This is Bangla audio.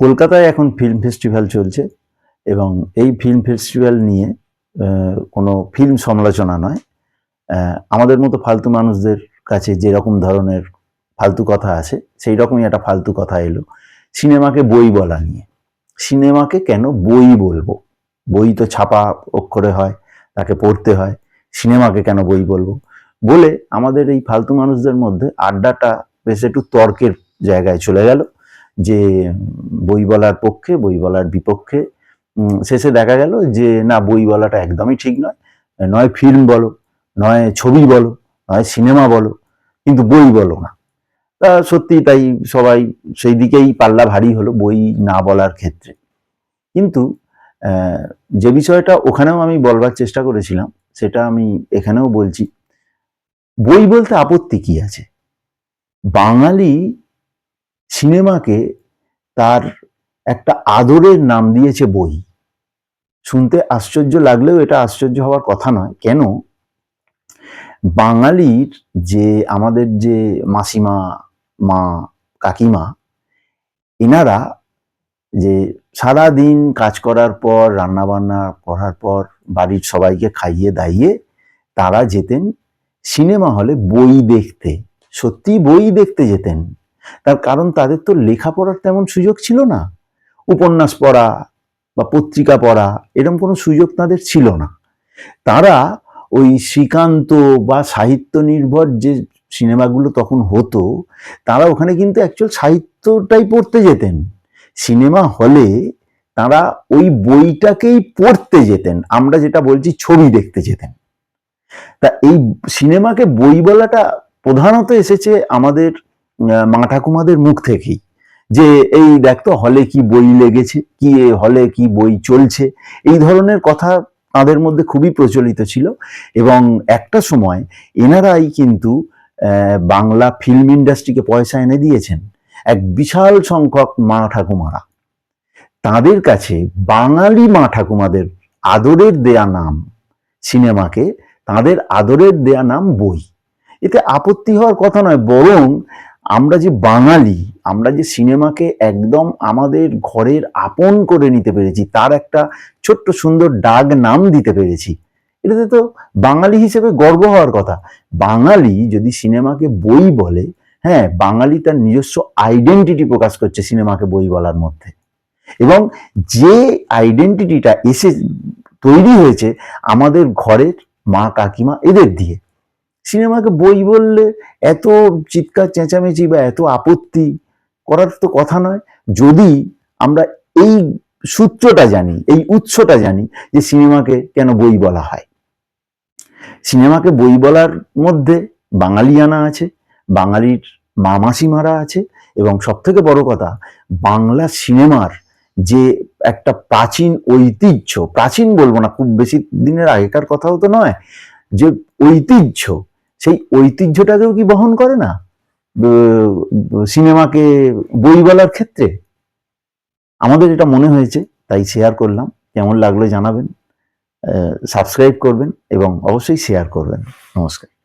কলকাতায় এখন ফিল্ম ফেস্টিভ্যাল চলছে এবং এই ফিল্ম ফেস্টিভ্যাল নিয়ে কোনো ফিল্ম সমালোচনা নয়। আমাদের মতো ফালতু মানুষদের কাছে যেরকম ধরনের ফালতু কথা আছে সেই রকমই একটা ফালতু কথা এলো। সিনেমাকে বই বলা নিয়ে। সিনেমাকে কেন বই বলব? বই তো ছাপা অক্ষরে হয়, তাকে পড়তে হয়। সিনেমাকে কেন বই বলব? বলে আমাদের এই ফালতু মানুষদের মধ্যে আড্ডাটা বেশ একটু তর্কের জায়গায় চলে গেল। যে বই বলার পক্ষে, বই বলার বিপক্ষে শেষে দেখা গেল যে না, বই বলাটা একদমই ঠিক নয়। নয় ফিল্ম বলো, নয় ছবি বলো, নয় সিনেমা বলো, কিন্তু বই বলো না। তা সত্যি তাই সবাই সেই দিকেই পাল্লা ভারী হলো বই না বলার ক্ষেত্রে। কিন্তু যে বিষয়টা ওখানেও আমি বলবার চেষ্টা করেছিলাম, সেটা আমি এখানেও বলছি। বই বলতে আপত্তি কি আছে? বাঙালি সিনেমাকে তার একটা আদরের নাম দিয়েছে বই। শুনতে আশ্চর্য লাগলেও এটা আশ্চর্য হওয়ার কথা নয়। কেন? বাঙালির যে, আমাদের যে মাসিমা, মা, কাকিমা, এনারা যে সারা দিন কাজ করার পর রান্না বান্না করার পর, বাড়ির সবাইকে খাইয়ে দাইয়ে তারা যেতেন সিনেমা হলে বই দেখতে। সত্যি বই দেখতে যেতেন। তার কারণ তাদের তো লেখাপড়ার তেমন সুযোগ ছিল না। উপন্যাস পড়া বা পত্রিকা পড়া এরকম কোনো সুযোগ তাদের ছিল না। তারা ওই শ্রীকান্ত বা সাহিত্য নির্ভর যে সিনেমাগুলো তখন হতো, তারা ওখানে কিন্তু অ্যাকচুয়াল সাহিত্যটাই পড়তে যেতেন। সিনেমা হলে তারা ওই বইটাকেই পড়তে যেতেন, আমরা যেটা বলছি ছবি দেখতে যেতেন। তা এই সিনেমাকে বই বলাটা প্রধানত এসেছে আমাদের মা ঠাকুমাদের মুখ থেকেই যে এই দেখতো হলে কি বই লেগেছে, কি হলে কি বই চলছে, এই ধরনের কথা তাদের মধ্যে খুবই প্রচলিত ছিল এবং একটা সময় এনারাই কিন্তু বাংলা ফিল্ম ইন্ডাস্ট্রিকে পয়সা এনে দিয়েছেন এক বিশাল সংখ্যক মা ঠাকুমারা। তাদের কাছে বাঙালি মা ঠাকুমাদের আদরের দেয়া নাম সিনেমাকে, তাদের আদরের দেয়া নাম বই। এতে আপত্তি হওয়ার কথা নয়, বরং আমরা যে বাঙালি, আমরা যে সিনেমাকে একদম আমাদের ঘরের আপন করে নিতে পেরেছি, তার একটা ছোট্ট সুন্দর ডাক নাম দিতে পেরেছি। এটাতে তো বাঙালি হিসেবে গর্ব হওয়ার কথা। বাঙালি যদি সিনেমাকে বই বলে হ্যাঁ বাঙালি তার নিজস্ব আইডেন্টিটি প্রকাশ করছে সিনেমাকে বই বলার মধ্যে। এবং যে আইডেন্টিটিটা এসে তৈরি হয়েছে আমাদের ঘরের মা কাকিমা এদের দিয়ে। সিনেমাকে বই বললে এত চিৎকার, চেঁচামেচি বা এত আপত্তি করার তো কথা নয়। যদি আমরা এই সূত্রটা জানি, এই উৎসটা জানি যে সিনেমাকে কেন বই বলা হয়। সিনেমাকে বই বলার মধ্যে বাঙালিয়ানা আছে, বাঙালির মামাসিমারা আছে, এবং সব থেকে বড় কথা, বাংলা সিনেমার যে একটা প্রাচীন ঐতিহ্য, প্রাচীন বলব না, খুব বেশি দিনের আগেকার কথাও তো নয়, যে ঐতিহ্য সেই ঐতিহ্যটাকেও কি বহন করে না? সিনেমাকে বই বলার ক্ষেত্রে? আমাদের এটা মনে হয়েছে, তাই শেয়ার করলাম। কেমন লাগল জানাবেন সাবস্ক্রাইব করবেন এবং অবশ্যই শেয়ার করবেন। নমস্কার।